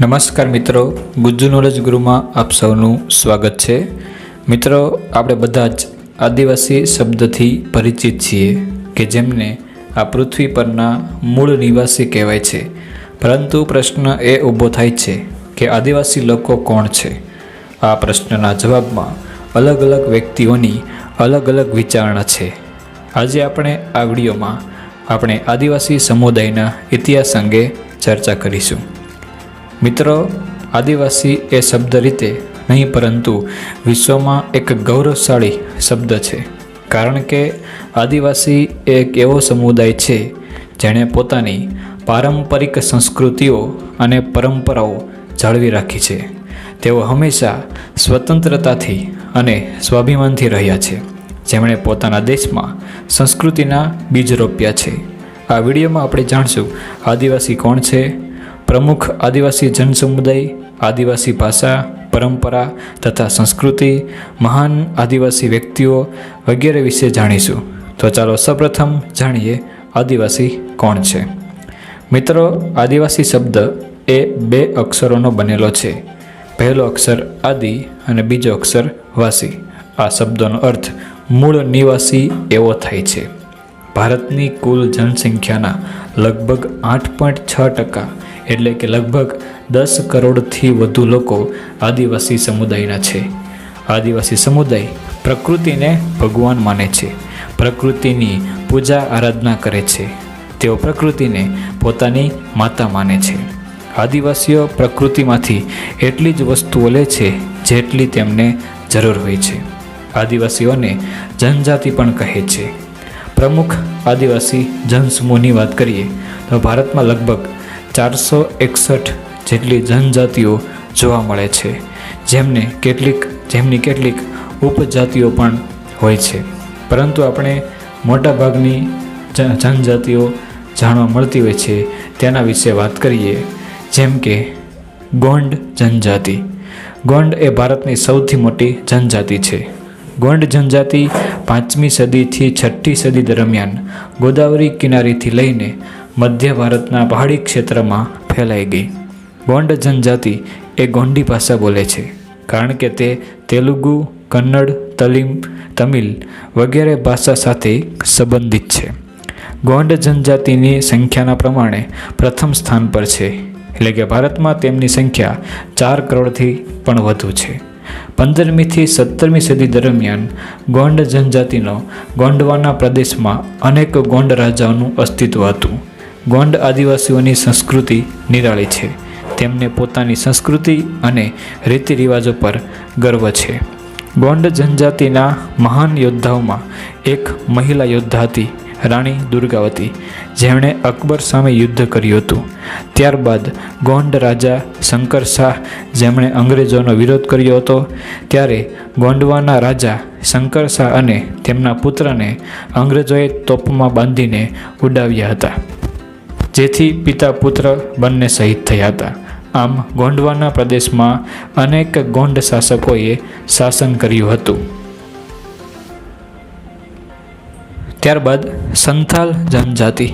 નમસ્કાર મિત્રો, ગુજ્જુ નોલેજ ગુરુમાં આપ સૌનું સ્વાગત છે. મિત્રો, આપણે બધા જ આદિવાસી શબ્દથી પરિચિત છીએ કે જેમને આ પૃથ્વી પરના મૂળ નિવાસી કહેવાય છે. પરંતુ પ્રશ્ન એ ઊભો થાય છે કે આદિવાસી લોકો કોણ છે? આ પ્રશ્નના જવાબમાં અલગ અલગ વ્યક્તિઓની અલગ અલગ વિચારણા છે. આજે આપણે આ વિડીયોમાં આપણે આદિવાસી સમુદાયના ઇતિહાસ અંગે ચર્ચા કરીશું. મિત્રો, આદિવાસી એ શબ્દ રીતે નહીં, પરંતુ વિશ્વમાં એક ગૌરવશાળી શબ્દ છે. કારણ કે આદિવાસી એક એવો સમુદાય છે જેણે પોતાની પારંપરિક સંસ્કૃતિઓ અને પરંપરાઓ જાળવી રાખી છે. તેઓ હંમેશા સ્વતંત્રતાથી અને સ્વાભિમાનથી રહ્યા છે. જેમણે પોતાના દેશમાં સંસ્કૃતિના બીજ રોપ્યા છે. આ વિડીયોમાં આપણે જાણશું, આદિવાસી કોણ છે પ્રમુખ આદિવાસી જનસમુદાય, આદિવાસી ભાષા, પરંપરા તથા સંસ્કૃતિ, મહાન આદિવાસી વ્યક્તિઓ વગેરે વિશે જાણીશું. તો ચાલો સૌપ્રથમ જાણીએ આદિવાસી કોણ છે. મિત્રો, આદિવાસી શબ્દ એ બે અક્ષરોનો બનેલો છે. પહેલો અક્ષર આદિ અને બીજો અક્ષર વાસી. આ શબ્દોનો અર્થ મૂળ નિવાસી એવો થાય છે. ભારતની કુલ જનસંખ્યાના લગભગ આઠ પોઈન્ટ છ ટકા એટલે કે લગભગ દસ કરોડથી વધુ લોકો આદિવાસી સમુદાયના છે. આદિવાસી સમુદાય પ્રકૃતિને ભગવાન માને છે. પ્રકૃતિની પૂજા આરાધના કરે છે. તેઓ પ્રકૃતિને પોતાની માતા માને છે. આદિવાસીઓ પ્રકૃતિમાંથી એટલી જ વસ્તુઓ લે છે જેટલી તેમને જરૂર હોય છે. આદિવાસીઓને જનજાતિ પણ કહે છે. પ્રમુખ આદિવાસી જનસમૂહની વાત કરીએ તો ભારતમાં લગભગ ચારસો એકસઠ જેટલી જનજાતિઓ જોવા મળે છે. જેમને કેટલીક, જેમની કેટલીક ઉપજાતિઓ પણ હોય છે. પરંતુ આપણે મોટાભાગની જનજાતિઓ જાણવા મળતી હોય છે. તેના વિશે વાત કરીએ. જેમ કે ગોંડ જનજાતિ. ગોંડ એ ભારતની સૌથી મોટી જનજાતિ છે. ગોંડ જનજાતિ પાંચમી સદીથી છઠ્ઠી સદી દરમિયાન ગોદાવરી કિનારેથી લઈને મધ્ય ભારતના પહાડી ક્ષેત્રમાં ફેલાઈ ગઈ. ગોંડ જનજાતિ એ ગોંડી ભાષા બોલે છે, કારણ કે તે તેલુગુ, કન્નડ તલિમ તમિલ વગેરે ભાષા સાથે સંબંધિત છે. ગોંડ જનજાતિની સંખ્યાના પ્રમાણે પ્રથમ સ્થાન પર છે, એટલે કે ભારતમાં તેમની સંખ્યા ચાર કરોડથી પણ વધુ છે. પંદરમીથી સત્તરમી સદી દરમિયાન ગોંડ જનજાતિનો ગોંડવાના પ્રદેશમાં અનેક ગોંડ રાજાઓનું અસ્તિત્વ હતું. ગોંડ આદિવાસીઓની સંસ્કૃતિ નિરાળી છે. તેમને પોતાની સંસ્કૃતિ અને રીતિ રિવાજો પર ગર્વ છે. ગોંડ જનજાતિના મહાન યોદ્ધાઓમાં એક મહિલા યોદ્ધા હતી, રાણી દુર્ગાવતી, જેમણે અકબર સામે યુદ્ધ કર્યું હતું. ત્યારબાદ ગોંડ રાજા શંકર શાહ, જેમણે અંગ્રેજોનો વિરોધ કર્યો હતો, ત્યારે ગોંડવાના રાજા શંકર શાહ અને તેમના પુત્રને અંગ્રેજોએ તોપમાં બાંધીને ઉડાવ્યા હતા. જેથી પિતા પુત્ર બંને શહીદ થયા હતા. આમ ગોંડવાના પ્રદેશમાં અનેક ગોંડ શાસકોએ શાસન કર્યું હતું. ત્યારબાદ સંથાલ જનજાતિ.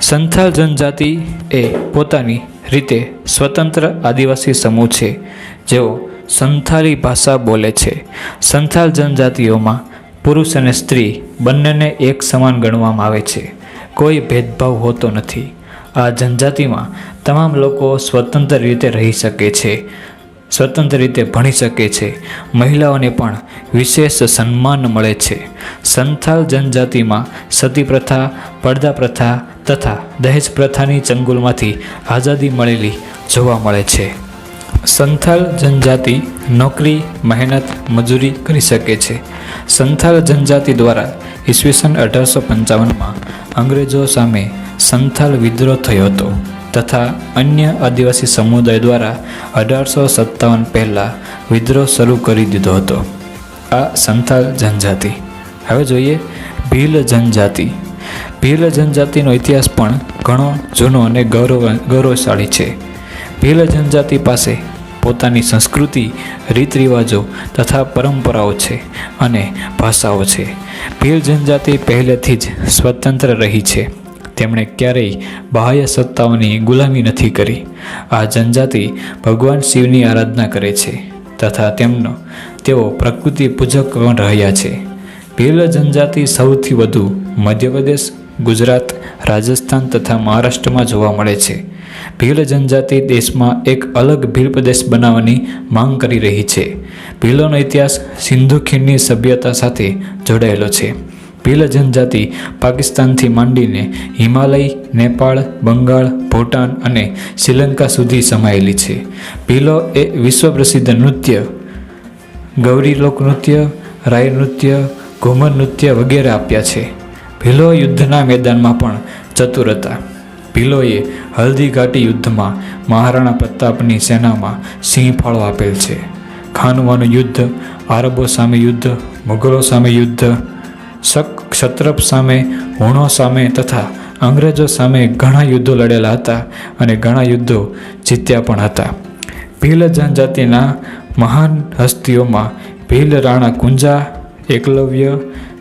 સંથાલ જનજાતિ એ પોતાની રીતે સ્વતંત્ર આદિવાસી સમૂહ છે. જેઓ સંથાલી ભાષા બોલે છે. સંથાલ જનજાતિઓમાં પુરુષ અને સ્ત્રી બંનેને એક સમાન ગણવામાં આવે છે. કોઈ ભેદભાવ હોતો નથી. આ જનજાતિમાં તમામ લોકો સ્વતંત્ર રીતે રહી શકે છે, સ્વતંત્ર રીતે ભણી શકે છે. મહિલાઓને પણ વિશેષ સન્માન મળે છે. સંથાલ જનજાતિમાં સતી પ્રથા, પડદા પ્રથા તથા દહેજ પ્રથાની ચંગુલમાંથી આઝાદી મળેલી જોવા મળે છે. સંથાલ જનજાતિ નોકરી, મહેનત, મજૂરી કરી શકે છે. સંથાલ જનજાતિ દ્વારા ઈસવીસન અઢારસો પંચાવનમાં અંગ્રેજો સામે સંથાલ વિદ્રોહ થયો હતો તથા અન્ય આદિવાસી સમુદાય દ્વારા અઢારસો સત્તાવન પહેલાં વિદ્રોહ શરૂ કરી દીધો હતો. આ સંથાલ જનજાતિ. હવે જોઈએ ભીલ જનજાતિ. ભીલ જનજાતિનો ઇતિહાસ પણ ઘણો જૂનો અને ગૌરવ ગૌરવશાળી છે. ભીલ જનજાતિ પાસે પોતાની સંસ્કૃતિ રીત રિવાજો તથા પરંપરાઓ છે અને ભાષાઓ છે. ભીલ જનજાતિ પહેલેથી જ સ્વતંત્ર રહી છે. તેમણે ક્યારેય બાહ્ય સત્તાઓની ગુલામી નથી કરી. આ જનજાતિ ભગવાન શિવની આરાધના કરે છે, તથા તેમનો, તેઓ પ્રકૃતિ પૂજક પણ રહ્યા છે. ભીલ જનજાતિ સૌથી વધુ મધ્યપ્રદેશ, ગુજરાત, રાજસ્થાન તથા મહારાષ્ટ્રમાં જોવા મળે છે. ભીલ જનજાતિ દેશમાં એક અલગ ભીલ પ્રદેશ બનાવવાની માંગ કરી રહી છે. ભીલોનો ઇતિહાસ સિંધુ ખીણની સભ્યતા સાથે જોડાયેલો છે. ભીલ જનજાતિ પાકિસ્તાનથી માંડીને હિમાલય, નેપાળ, બંગાળ, ભૂટાન અને શ્રીલંકા સુધી સમાયેલી છે. ભીલો એ વિશ્વ પ્રસિદ્ધ નૃત્ય, ગૌરી લોકનૃત્ય રાય નૃત્ય, ઘુમર નૃત્ય વગેરે આપ્યા છે. ભીલો યુદ્ધના મેદાનમાં પણ ચતુર હતા. ભીલોએ હલ્દી ઘાટી યુદ્ધમાં મહારાણા પ્રતાપની સેનામાં સિંહ ફાળો આપેલ છે. ખાનવાનું યુદ્ધ, આરબો સામે યુદ્ધ મુગલો સામે યુદ્ધ શક, ક્ષત્રપ સામે, હુણો સામે તથા અંગ્રેજો સામે ઘણા યુદ્ધો લડેલા હતા અને ઘણા યુદ્ધો જીત્યા પણ હતા. ભીલ જનજાતિના મહાન હસ્તીઓમાં ભીલ રાણા કુંજા, એકલવ્ય,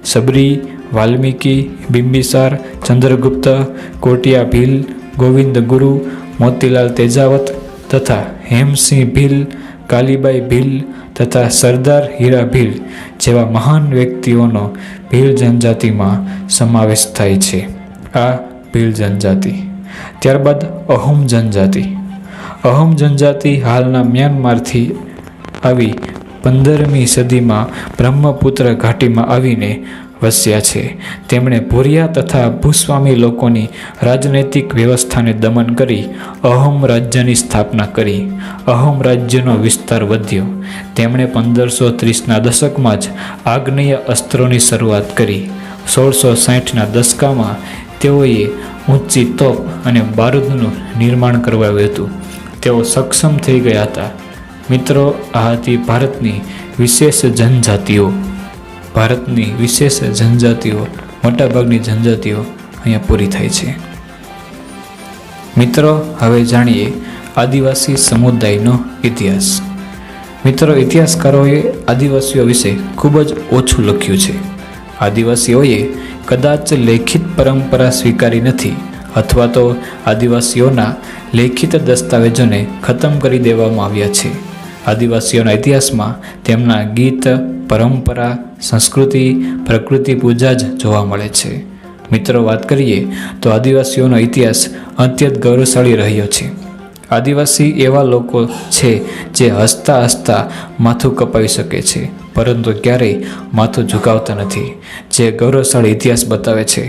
સબરી, વાલ્મીકી, બિંબિસાર, ચંદ્રગુપ્ત, કોટિયા ભીલ, ગોવિંદ ગુરુ, મોતીલાલ તેજાવત તથા હેમસિંહ ભીલ, કાલીબાઈ ભીલ તથા સરદાર હીરા ભીલ જેવા મહાન વ્યક્તિઓનો ભીલ જનજાતિમાં સમાવેશ થાય છે. આ ભીલ જનજાતિ. ત્યારબાદ અહોમ જનજાતિ. અહોમ જનજાતિ હાલના મ્યાનમારથી આવી પંદરમી સદીમાં બ્રહ્મપુત્ર ઘાટીમાં આવીને વસ્યા છે. તેમણે ભૂરિયા તથા ભૂસ્વામી લોકોની રાજનૈતિક વ્યવસ્થાને દમન કરી અહોમ રાજ્યની સ્થાપના કરી. અહોમ રાજ્યનો વિસ્તાર વધ્યો. તેમણે પંદરસો ત્રીસના દશકમાં જ આગ્નેય અસ્ત્રોની શરૂઆત કરી. સોળસો સાહીઠના દશકામાં તેઓએ ઊંચી તોપ અને બારૂદનું નિર્માણ કરવાયું હતું. તેઓ સક્ષમ થઈ ગયા હતા. મિત્રો, આ હતી ભારતની વિશેષ જનજાતિઓ. ભારતની વિશેષ જનજાતિઓ, મોટાભાગની જનજાતિઓ અહીંયા પૂરી થાય છે. મિત્રો, હવે જાણીએ આદિવાસી સમુદાયનો ઇતિહાસ. મિત્રો, ઇતિહાસકારોએ આદિવાસીઓ વિશે ખૂબ જ ઓછું લખ્યું છે. આદિવાસીઓએ કદાચ લેખિત પરંપરા સ્વીકારી નથી અથવા તો આદિવાસીઓના લેખિત દસ્તાવેજોને ખતમ કરી દેવામાં આવ્યા છે. આદિવાસીઓના ઇતિહાસમાં તેમના ગીત, પરંપરા સંસ્કૃતિ, પ્રકૃતિ, પૂજા જ જોવા મળે છે. મિત્રો, વાત કરીએ તો આદિવાસીઓનો ઇતિહાસ અત્યંત ગૌરવશાળી રહ્યો છે. આદિવાસી એવા લોકો છે જે હસતા હસતા માથું કપાવી શકે છે, પરંતુ ક્યારેય માથું ઝુકાવતા નથી, જે ગૌરવશાળી ઇતિહાસ બતાવે છે.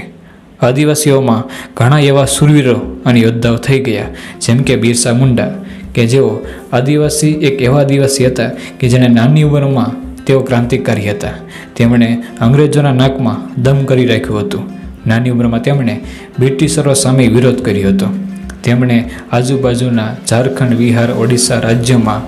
આદિવાસીઓમાં ઘણા એવા સુરવીરો અને યોદ્ધાઓ થઈ ગયા, જેમ કે બિરસા મુંડા, કે જેઓ આદિવાસી એક એવા આદિવાસી હતા કે જેને નાની ઉંમરમાં તેઓ ક્રાંતિકારી હતા. તેમણે અંગ્રેજોના નાકમાં દમ કરી રાખ્યું હતું. નાની ઉંમરમાં તેમણે બ્રિટિશરો સામે વિરોધ કર્યો હતો. તેમણે આજુબાજુના ઝારખંડ, બિહાર, ઓડિશા રાજ્યમાં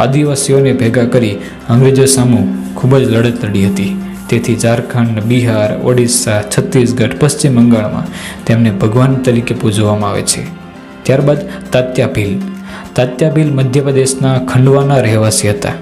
આદિવાસીઓને ભેગા કરી અંગ્રેજો સામુ ખૂબ જ લડત લડી હતી. તેથી ઝારખંડ, બિહાર, ઓડિશા, છત્તીસગઢ, પશ્ચિમ બંગાળમાં તેમને ભગવાન તરીકે પૂજવામાં આવે છે. ત્યારબાદ તાત્યા ભીલ તાત્યા ભીલ મધ્યપ્રદેશના ખંડવાના રહેવાસી હતા.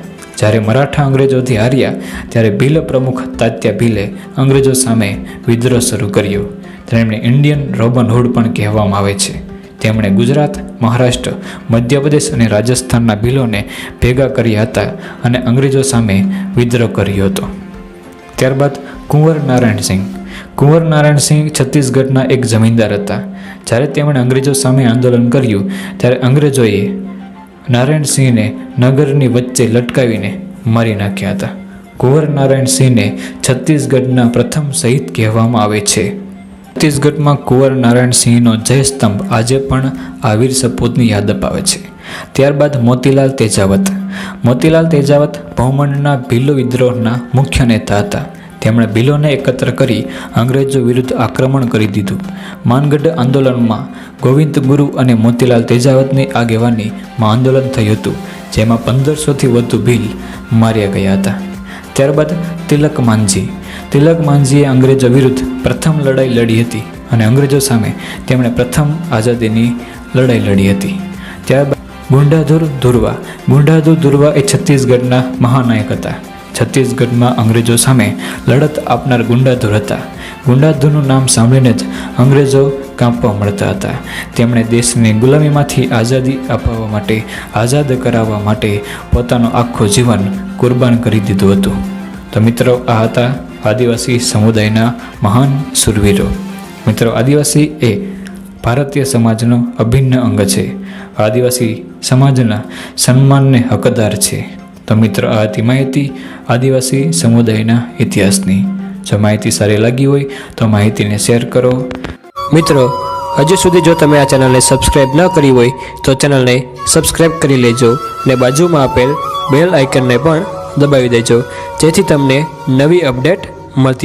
જ્યારે મરાઠા અંગ્રેજોથી હાર્યા, ત્યારે ભીલ પ્રમુખ તાત્યા ભીલે અંગ્રેજો સામે વિદ્રોહ શરૂ કર્યો. તેમણે ઇન્ડિયન રોબન હુડ પણ કહેવામાં આવે છે. તેમણે ગુજરાત, મહારાષ્ટ્ર, મધ્યપ્રદેશ અને રાજસ્થાનના ભીલોને ભેગા કર્યા હતા અને અંગ્રેજો સામે વિદ્રોહ કર્યો હતો. ત્યારબાદ કુંવર નારાયણસિંહ કુંવર નારાયણસિંહ છત્તીસગઢના એક જમીનદાર હતા. જ્યારે તેમણે અંગ્રેજો સામે આંદોલન કર્યું, ત્યારે અંગ્રેજોએ નારાયણસિંહને નગરની વચ્ચે લટકાવીને મારી નાખ્યા હતા. કુંવર નારાયણસિંહને છત્તીસગઢના પ્રથમ શહીદ કહેવામાં આવે છે. છત્તીસગઢમાં કુંવર નારાયણસિંહનો જયસ્તંભ આજે પણ આ વીર સપૂતની યાદ અપાવે છે. ત્યારબાદ મોતીલાલ તેજાવત. મોતીલાલ તેજાવત ભૌમંડના ભીલો વિદ્રોહના મુખ્ય નેતા હતા. તેમણે ભીલોને એકત્ર કરી અંગ્રેજો વિરુદ્ધ આક્રમણ કરી દીધું. માનગઢ આંદોલનમાં ગોવિંદ ગુરુ અને મોતીલાલ તેજાવતની આગેવાનીમાં આંદોલન થયું હતું, જેમાં પંદરસોથી વધુ ભીલ માર્યા ગયા હતા. ત્યારબાદ તિલક માંઝી તિલક માંઝીએ અંગ્રેજો વિરુદ્ધ પ્રથમ લડાઈ લડી હતી અને અંગ્રેજો સામે તેમણે પ્રથમ આઝાદીની લડાઈ લડી હતી. ત્યારબાદ ગુંડાધુર ધુરવા ગુંડાધુર ધુરવા એ છત્તીસગઢના મહાનાયક હતા. છત્તીસગઢમાં અંગ્રેજો સામે લડત આપનાર ગુંડાધુર હતા. ગુંડાધુરનું નામ સાંભળીને જ અંગ્રેજો કાપવા મળતા હતા. તેમણે દેશને ગુલામીમાંથી આઝાદી અપાવવા માટે, આઝાદ કરાવવા માટે પોતાનું આખું જીવન કુરબાન કરી દીધું હતું. તો મિત્રો, આ હતા આદિવાસી સમુદાયના મહાન સુરવીરો. મિત્રો, આદિવાસી એ ભારતીય સમાજનો અભિન્ન અંગ છે. આદિવાસી સમાજના સન્માનને હકદાર છે. તો મિત્રો, આ હતી માહિતી આદિવાસી સમુદાયના ઇતિહાસની. જો માહિતી સારી લાગી હોય તો માહિતીને શેર કરો. મિત્રો, હજુ સુધી જો તમે આ ચેનલને સબસ્ક્રાઇબ ન કરી હોય તો ચેનલને સબસ્ક્રાઇબ કરી લેજો અને બાજુમાં આપેલ બેલ આઇકનને પણ દબાવી દેજો. જેથી તમને નવી અપડેટ મળતી